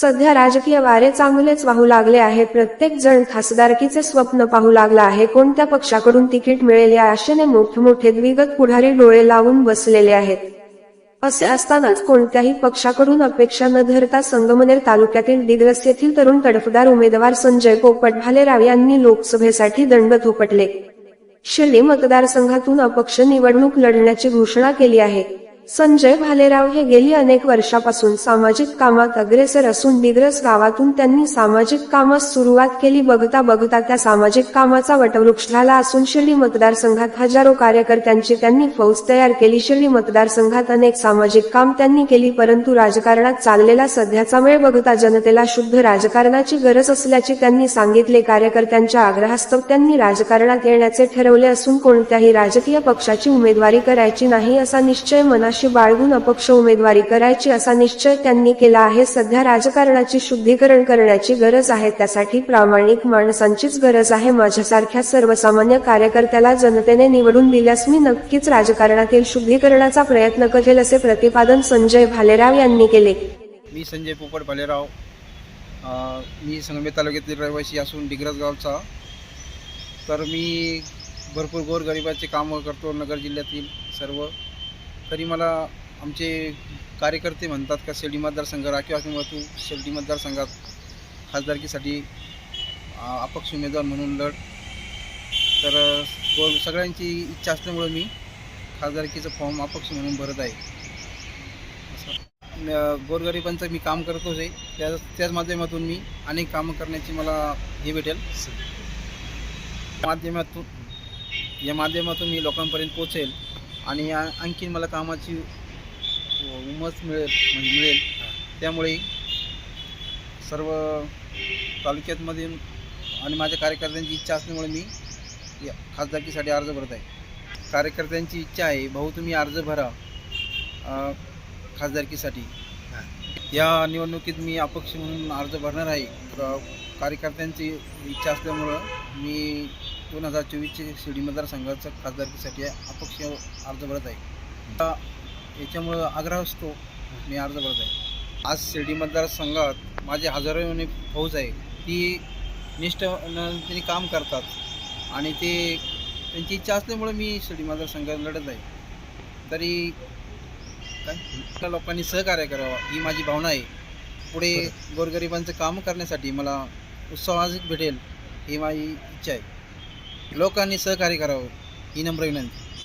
सध्या राजकीय वारे चांगलेच वाहू लागले आहे प्रत्येक जण खासदारकीचे स्वप्न पाहू लागला आहे. कोणत्या पक्षाकडून तिकीट मिळेल या आशेने मोठमोठे द्विगत पुढारी डोळे लावून बसलेले आहेत. असे असतानाच कोणत्याही पक्षाकडून अपेक्षा न धरता संगमनेर तालुक्यातील दिग्रस येथील तरुण तडफदार उमेदवार संजय पोपट भालेराव यांनी लोकसभेसाठी दंड थोपटले. शिर्डी मतदारसंघातून अपक्ष निवडणूक लढण्याची घोषणा केली आहे. संजय भालेराव हे गेली अनेक वर्षापासून सामाजिक कामात अग्रेसर असून दिग्रस गावातून त्यांनी सामाजिक कामास सुरुवात केली. बघता बघता त्या सामाजिक कामाचा वटवृक्ष झाला असून शिर्डी मतदारसंघात हजारो कार्यकर्त्यांची त्यांनी फौज तयार केली. शिर्डी मतदारसंघात अनेक सामाजिक काम त्यांनी केली परंतु राजकारणात चाललेला सध्याचा वेळ बघता जनतेला शुद्ध राजकारणाची गरज असल्याचे त्यांनी सांगितले. कार्यकर्त्यांच्या आग्रहास्तव त्यांनी राजकारणात येण्याचे ठरवले असून कोणत्याही राजकीय पक्षाची उमेदवारी करायची नाही असा निश्चय मनाशी बाळगून अपक्ष उमेदवारी करायची असा निश्चय त्यांनी केला आहे. सध्या राजकारणाची शुद्धीकरण करण्याची गरज आहे. त्यासाठी प्रामाणिक माणसांचीच गरज आहे. माझ्यासारख्या सर्वसामान्य कार्यकर्त्याला जनतेने निवडून दिल्यास मी नक्कीच राजकारणातील शुद्धीकरणाचा प्रयत्न करेल असे प्रतिपादन संजय भालेराव यांनी केले. मी संजय पोपट भालेराव. मी संगमे तालुक्यातील रहिवासी असून डिग्रस गावचा. तर मी भरपूर गोरगरिबाचे कामं करतो नगर जिल्ह्यातील सर्व. तरी मला आमचे कार्यकर्ते म्हणतात का शेल्डी मतदारसंघ राखीव किंवा तू शेल्डी मतदारसंघात खासदारकीसाठी अपक्ष उमेदवार म्हणून लढ. तर अ, सगळ्यांची इच्छा असल्यामुळं मी खासदारकीचं फॉर्म अपक्ष म्हणून भरत आहे. गोरगरिबांचं मी काम करतोच आहे. त्या त्याच माध्यमातून मी अनेक कामं करण्याची मला हे भेटेल. माध्यमातून या माध्यमातून मी लोकांपर्यंत पोचेल आणि आणखीन मला कामाची उमस मिळेल म्हणजे मिळेल. त्यामुळे सर्व तालुक्यातमध्ये आणि माझ्या कार्यकर्त्यांची इच्छा असल्यामुळे मी या खासदारकीसाठी अर्ज भरत आहे. कार्यकर्त्यांची इच्छा आहे भाऊ तुम्ही अर्ज भरा खासदारकीसाठी. या निवडणुकीत मी अपक्ष म्हणून अर्ज भरणार आहे. कार्यकर्त्यांची इच्छा असल्यामुळं मी दोन हजार चोवीसचे शिर्डी मतदारसंघाचं खासदारकीसाठी अपक्ष अर्ज भरत आहे. आता याच्यामुळं आग्रह असतो मी अर्ज भरत आहे. आज शिर्डी मतदारसंघात माझे हजारो फौज आहे. ती निष्ठेनं त्यांनी काम करतात आणि ते त्यांची इच्छा असल्यामुळे मी शिर्डी मतदारसंघात लढत आहे. तरी काय? लोकांनी सहकार्य करावं ही माझी भावना आहे. पुढे गोरगरिबांचं काम करण्यासाठी मला उत्साह भेटेल ही माझी इच्छा आहे. लोकांनी सहकार्य करावं ही नम्र विनंती.